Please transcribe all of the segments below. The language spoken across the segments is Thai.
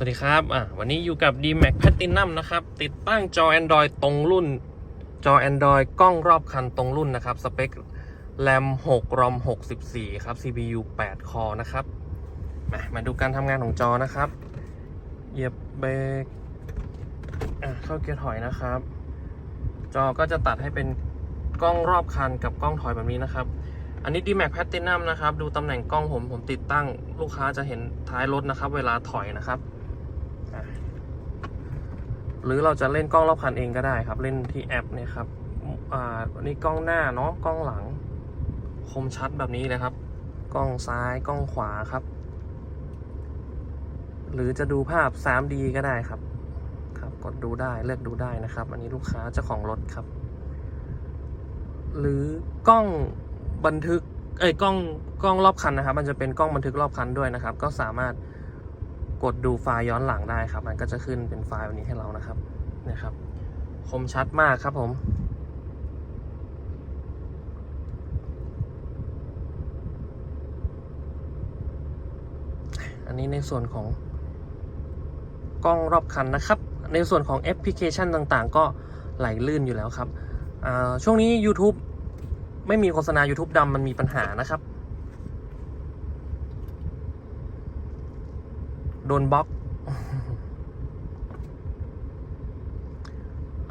สวัสดีครับ อะ วันนี้อยู่กับ D-Max Platinum นะครับ ติดตั้งจอ Android ตรงรุ่น จอ Android กล้องรอบคันตรงรุ่นนะครับ สเปค RAM 6 ROM 64 ครับ CPU 8 คอนะครับ มา มาดูการทำงานของจอนะครับ เหยียบเบรกอะเข้าเกียร์ถอยนะครับ จอก็จะตัดให้เป็นกล้องรอบคันกับกล้องถอยแบบนี้นะครับ อันนี้ D-Max Platinum นะครับ ดูตำแหน่งกล้องผม ผมติดตั้ง ลูกค้าจะเห็นท้ายรถนะครับ เวลาถอยนะครับ หรือเราจะเล่นกล้องรอบคันเองก็ได้ครับ เล่นที่แอปเนี่ยครับอ่าอันนี้กล้องหน้าเนาะกล้องหลัง คมชัดแบบนี้เลยครับ กล้องซ้ายกล้องขวาครับ หรือจะดูภาพ 3D ก็ได้ครับ ครับ กดดูได้เลือกดูได้นะครับ อันนี้ลูกค้าเจ้าของรถครับ หรือกล้องบันทึกเอ้ยกล้องกล้องรอบคันนะครับ มันจะเป็นกล้องบันทึกรอบคันด้วยนะครับ ก็สามารถ กดดูไฟล์ย้อนหลังได้ครับ มันก็จะขึ้นเป็นไฟล์แบบนี้ให้เรานะครับนี่ยครับ คมชัดมากครับผม อันนี้ในส่วนของกล้องรอบคันนะครับ ในส่วนของแอปพลิเคชันต่างๆ ก็ไหลลื่นอยู่แล้วครับอ่าช่วงนี้ YouTube ไม่มีโฆษณา YouTube ดำมันมีปัญหานะครับ โดนบล็อก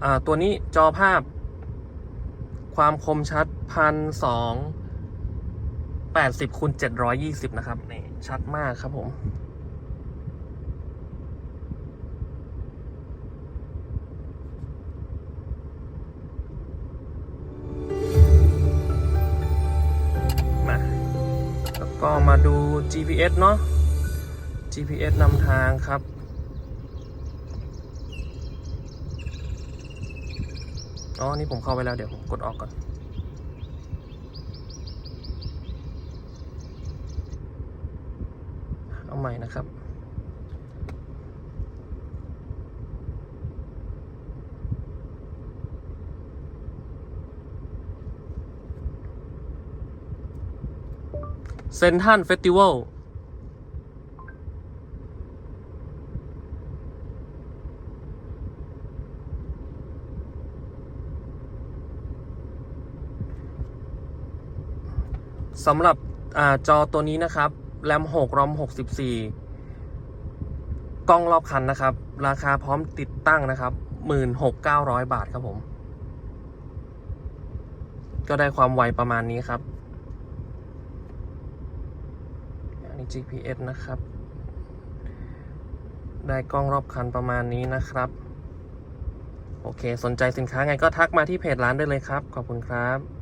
อตัวนี้จอภาพ ความคมชัดพันสองแปดสิบคูณเจ็ดร้อยยี่สิบนะครับนี่ชัดมากครับผม มา แล้วก็มาดู GPS เนาะ GPS นำทางครับ อ๋อ นี่ผมเข้าไปแล้ว เดี๋ยวผมกดออกก่อน เอาใหม่นะครับเซนทันเฟสติวัล สำหรับอจอตัวนี้นะครับแรม6รอม64 กล้องรอบคันนะครับ ราคาพร้อมติดตั้งนะครับ 16,900 บาทครับผม ก็ได้ความไวประมาณนี้ครับอันนี้ GPS นะครับ ได้กล้องรอบคันประมาณนี้นะครับ โอเค สนใจสินค้าไงก็ทักมาที่เพจร้านได้เลยครับ ขอบคุณครับ